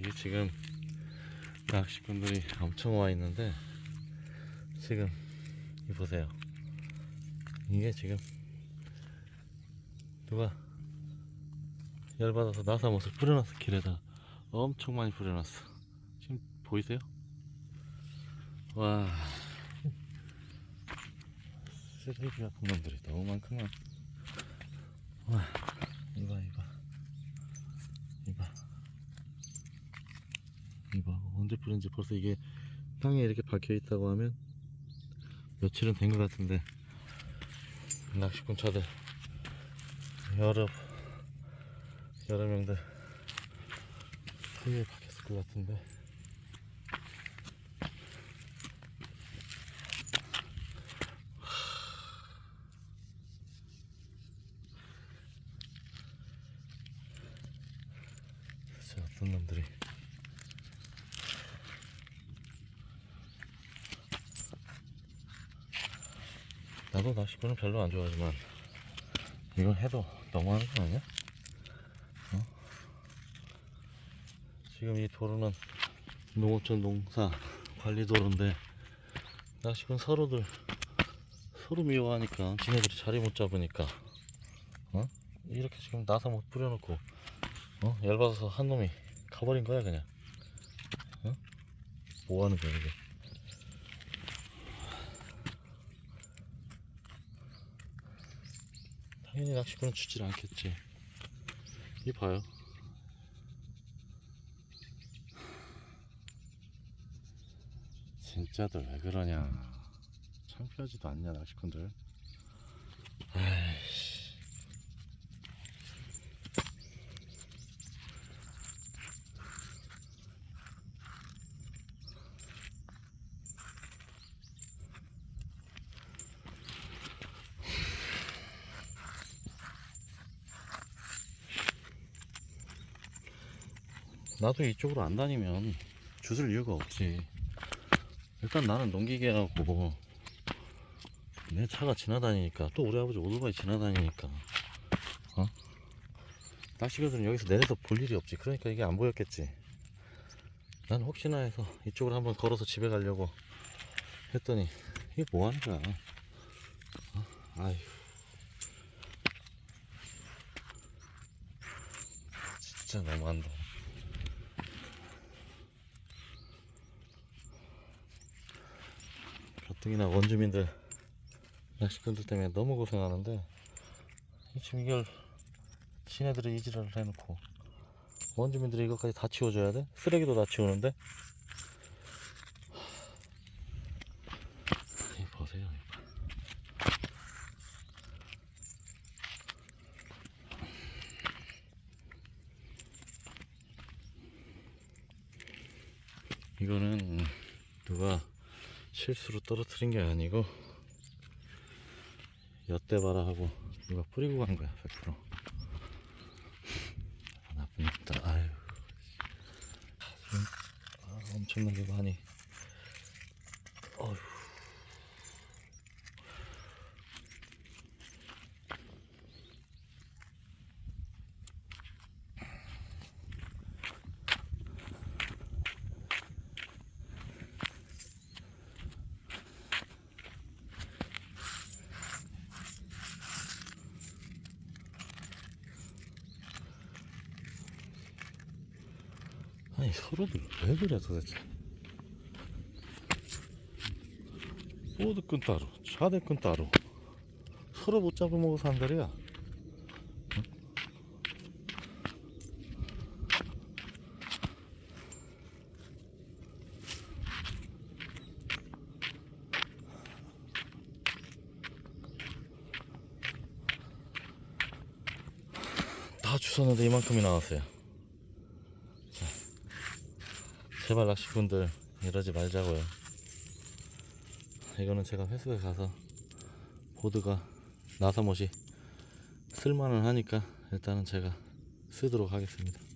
이게 지금 낚시꾼들이 엄청 와 있는데 지금 이 보세요. 이게 지금 누가 열받아서 나사못을 뿌려놨어 길에다 엄청 많이 뿌려놨어. 지금 보이세요? 와 쓰레기 같은 놈들이 너무 많구만. 와 이봐 이봐 이봐 이 봐 언제 뿌린지 벌써 이게 땅에 이렇게 박혀 있다고 하면 며칠은 된 것 같은데. 낚시꾼 차들 여러 여러 명들 사이에 박혔을 것 같은데. 어떤 놈들이 나도 낚시꾼은 별로 안 좋아하지만 이건 해도 너무하는 거 아니야? 어? 지금 이 도로는 농어촌 농사 관리 도로인데 낚시꾼 서로들 서로 미워하니까 지네들이 자리 못 잡으니까 어? 이렇게 지금 나사 못 뿌려놓고 어? 열받아서 한 놈이 가버린 거야 그냥 어? 뭐 하는 거야 이게 당연히 낚시꾼은 주질 않겠지. 이 봐요. 진짜들 왜 그러냐. 창피하지도 않냐 낚시꾼들. 아이 나도 이쪽으로 안 다니면 주술 이유가 없지. 일단 나는 농기계 하고 내 차가 지나다니니까 또 우리 아버지 오토바이 지나다니니까 어? 낚시거들은 여기서 내려서 볼 일이 없지. 그러니까 이게 안 보였겠지. 난 혹시나 해서 이쪽으로 한번 걸어서 집에 가려고 했더니 이게 뭐 하는 거야? 어? 아휴. 진짜 너무한다. 가뜩이나 원주민들 낚시꾼들 때문에 너무 고생하는데 지금 이걸 지네들이 이지랄을 해놓고 원주민들이 이것까지 다 치워줘야 돼? 쓰레기도 다 치우는데? 이 보세요 이거. 이거는 누가 실수로 떨어뜨린 게 아니고 엿대 봐라 하고 누가 뿌리고 간 거야 100% 아, 나쁜 놈들 아유 아, 엄청나게 많이 어휴 아니 서로들 왜 그래 도대체? 보드끈 따로 차대끈 따로. 서로 못 잡아먹어서 한다리야. 다 주웠는데 이만큼이 나왔어요 제발 낚시꾼들 이러지 말자고요. 이거는 제가 회수에 가서 보드가 나사못이 쓸만은 하니까 일단은 제가 쓰도록 하겠습니다.